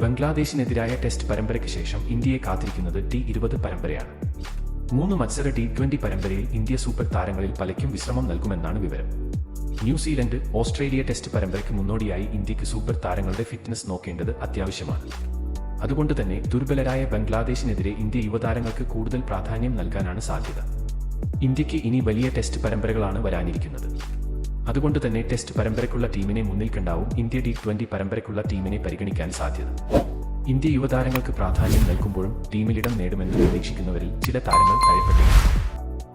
ബംഗ്ലാദേശിനെതിരായ test പരമ്പരയ്ക്ക് ശേഷം ഇന്ത്യയെ കാത്തിരിക്കുന്നത് ടി ഇരുപത് പരമ്പരയാണ്. മൂന്ന് മത്സര ടി ട്വന്റി പരമ്പരയിൽ ഇന്ത്യ സൂപ്പർ താരങ്ങളിൽ പലയ്ക്കും വിശ്രമം നൽകുമെന്നാണ് വിവരം. ന്യൂസിലൻഡ് ഓസ്ട്രേലിയ ടെസ്റ്റ് പരമ്പരയ്ക്ക് മുന്നോടിയായി ഇന്ത്യയ്ക്ക് സൂപ്പർ താരങ്ങളുടെ ഫിറ്റ്നസ് നോക്കേണ്ടത് അത്യാവശ്യമാണ്. അതുകൊണ്ട് തന്നെ ദുർബലരായ ബംഗ്ലാദേശിനെതിരെ ഇന്ത്യ യുവതാരങ്ങൾക്ക് കൂടുതൽ പ്രാധാന്യം നൽകാനാണ് സാധ്യത. ഇന്ത്യയ്ക്ക് ഇനി വലിയ ടെസ്റ്റ് പരമ്പരകളാണ് വരാനിരിക്കുന്നത്. അതുകൊണ്ട് തന്നെ ടെസ്റ്റ് പരമ്പരയ്ക്കുള്ള ടീമിനെ മുന്നിൽ കണ്ടാവും ഇന്ത്യ ടി ട്വന്റി പരമ്പരയ്ക്കുള്ള ടീമിനെ പരിഗണിക്കാൻ സാധ്യത. ഇന്ത്യ യുവതാരങ്ങൾക്ക് പ്രാധാന്യം നൽകുമ്പോഴും ടീമിലിടം നേടുമെന്ന് പ്രതീക്ഷിക്കുന്നവരിൽ ചില താരങ്ങൾ തഴയപ്പെട്ടിട്ടുണ്ട്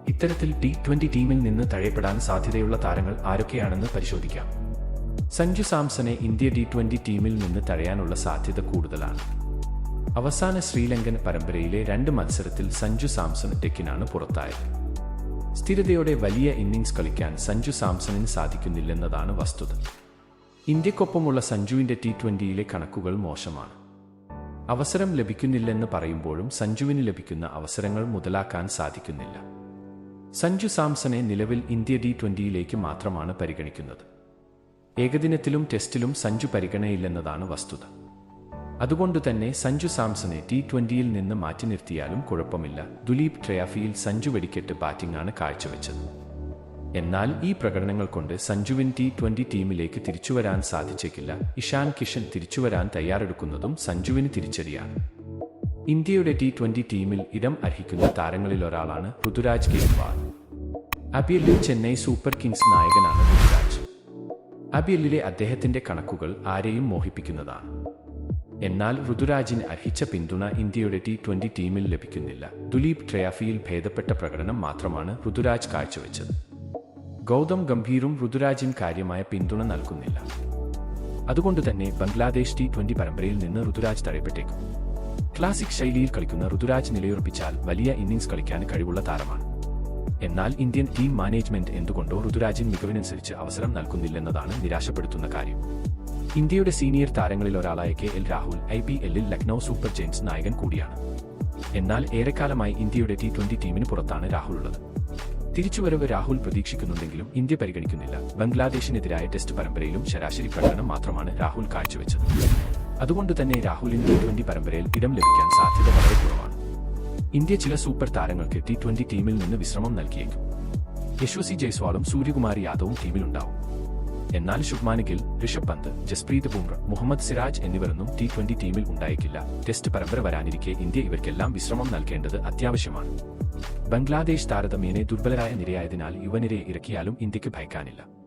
ഇത്തരത്തിൽ ടി ട്വന്റി ടീമിൽ നിന്ന് തഴയപ്പെടാൻ സാധ്യതയുള്ള താരങ്ങൾ ആരൊക്കെയാണെന്ന് പരിശോധിക്കാം. സഞ്ജു സാംസനെ ഇന്ത്യ ടി ട്വന്റി ടീമിൽ നിന്ന് തഴയാനുള്ള സാധ്യത കൂടുതലാണ്. അവസാന ശ്രീലങ്കൻ പരമ്പരയിലെ രണ്ട് മത്സരത്തിൽ സഞ്ജു സാംസൺ ടെക്കിനാണ് പുറത്തായത്. സ്ഥിരതയോടെ വലിയ ഇന്നിംഗ്സ് കളിക്കാൻ സഞ്ജു സാംസണിന് സാധിക്കുന്നില്ലെന്നതാണ് വസ്തുത. ഇന്ത്യക്കൊപ്പമുള്ള സഞ്ജുവിന്റെ ടി ട്വന്റിയിലെ കണക്കുകൾ മോശമാണ്. അവസരം ലഭിക്കുന്നില്ലെന്ന് പറയുമ്പോഴും സഞ്ജുവിന് ലഭിക്കുന്ന അവസരങ്ങൾ മുതലാക്കാൻ സാധിക്കുന്നില്ല. സഞ്ജു സാംസനെ നിലവിൽ ഇന്ത്യ ടി ട്വന്റിയിലേക്ക് മാത്രമാണ് പരിഗണിക്കുന്നത്. ഏകദിനത്തിലും ടെസ്റ്റിലും സഞ്ജു പരിഗണയില്ലെന്നതാണ് വസ്തുത. അതുകൊണ്ട് തന്നെ സഞ്ജു സാംസണെ ടി ട്വന്റിയിൽ നിന്ന് മാറ്റി നിർത്തിയാലും കുഴപ്പമില്ല. ദുലീപ് ട്രയാഫിയിൽ സഞ്ജു വെടിക്കെട്ട് ബാറ്റിംഗാണ് കാഴ്ചവെച്ചത്. എന്നാൽ ഈ പ്രകടനങ്ങൾ കൊണ്ട് സഞ്ജുവിൻ ടി ട്വന്റി ടീമിലേക്ക് തിരിച്ചുവരാൻ സാധിച്ചേക്കില്ല. ഇഷാൻ കിഷൻ തിരിച്ചുവരാൻ തയ്യാറെടുക്കുന്നതും സഞ്ജുവിന് തിരിച്ചടിയാണ്. ഇന്ത്യയുടെ ടി ട്വന്റി ടീമിൽ ഇടം അർഹിക്കുന്ന താരങ്ങളിലൊരാളാണ് ഋതുരാജ് ഗെയ്ക്വാൾ അബിയലിൽ ചെന്നൈ സൂപ്പർ കിങ്സ് നായകനാണ് ഋതുരാജ് അബിയലിലെ അദ്ദേഹത്തിന്റെ കണക്കുകൾ ആരെയും മോഹിപ്പിക്കുന്നതാണ്. എന്നാൽ ഋതുരാജിന് അർഹിച്ച പിന്തുണ ഇന്ത്യയുടെ ടി ട്വന്റി ടീമിൽ ലഭിക്കുന്നില്ല. ദുലീപ് ട്രയാഫിയിൽ ഭേദപ്പെട്ട പ്രകടനം മാത്രമാണ് ഋതുരാജ് കാഴ്ചവെച്ചത്. ഗൗതം ഗംഭീറും ഋതുരാജിന് കാര്യമായ പിന്തുണ നൽകുന്നില്ല. അതുകൊണ്ട് തന്നെ ബംഗ്ലാദേശ് ടി ട്വന്റി പരമ്പരയിൽ നിന്ന് ഋതുരാജ് തഴയപ്പെട്ടേക്കും ക്ലാസിക് ശൈലിയിൽ കളിക്കുന്ന ഋതുരാജ് നിലയുറപ്പിച്ചാൽ വലിയ ഇന്നിംഗ്സ് കളിക്കാൻ കഴിവുള്ള താരമാണ്. എന്നാൽ ഇന്ത്യൻ ടീം മാനേജ്മെന്റ് എന്തുകൊണ്ടോ ഋതുരാജിന് മികവിനനുസരിച്ച് അവസരം നൽകുന്നില്ലെന്നതാണ് നിരാശപ്പെടുത്തുന്ന കാര്യം. ഇന്ത്യയുടെ സീനിയർ താരങ്ങളിൽ ഒരാളായ K L Rahul I P എല്ലിൽ ലക്നൌ സൂപ്പർ ജെയിംസ് നായകൻ കൂടിയാണ്. എന്നാൽ ഏറെക്കാലമായി ഇന്ത്യയുടെ ടി ട്വന്റി ടീമിന് പുറത്താണ് രാഹുൽ ഉള്ളത്. തിരിച്ചുവരവ് രാഹുൽ പ്രതീക്ഷിക്കുന്നുണ്ടെങ്കിലും ഇന്ത്യ പരിഗണിക്കുന്നില്ല. ബംഗ്ലാദേശിനെതിരായ ടെസ്റ്റ് പരമ്പരയിലും ശരാശരി പ്രകടനം മാത്രമാണ് രാഹുൽ കാഴ്ചവെച്ചത്. അതുകൊണ്ട് തന്നെ രാഹുലിന് ടി ട്വന്റി പരമ്പരയിൽ ഇടം ലഭിക്കാൻ സാധ്യത വളരെ കുറവാണ്. ഇന്ത്യ ചില സൂപ്പർ താരങ്ങൾക്ക് ടി ട്വന്റി ടീമിൽ നിന്ന് വിശ്രമം നൽകിയേക്കും. യശ്വസി ജയ്സ്വാളും സൂര്യകുമാർ യാദവും ടീമിലുണ്ടാവും. എന്നാൽ ശുഭ്മാൻ ഗിൽ ഋഷഭ് പന്ത് ജസ്പ്രീത് ബുംറ മുഹമ്മദ് സിറാജ് എന്നിവരൊന്നും ടി ട്വന്റി ടീമിൽ ഉണ്ടായേക്കില്ല. ടെസ്റ്റ് പരമ്പര വരാനിരിക്കെ ഇന്ത്യ ഇവർക്കെല്ലാം വിശ്രമം നൽകേണ്ടത് അത്യാവശ്യമാണ്. ബംഗ്ലാദേശ് താരതമ്യേനെ ദുർബലരായ നിരയായതിനാൽ യുവനിരയെ ഇറക്കിയാലും ഇന്ത്യയ്ക്ക് ഭയക്കാനില്ല.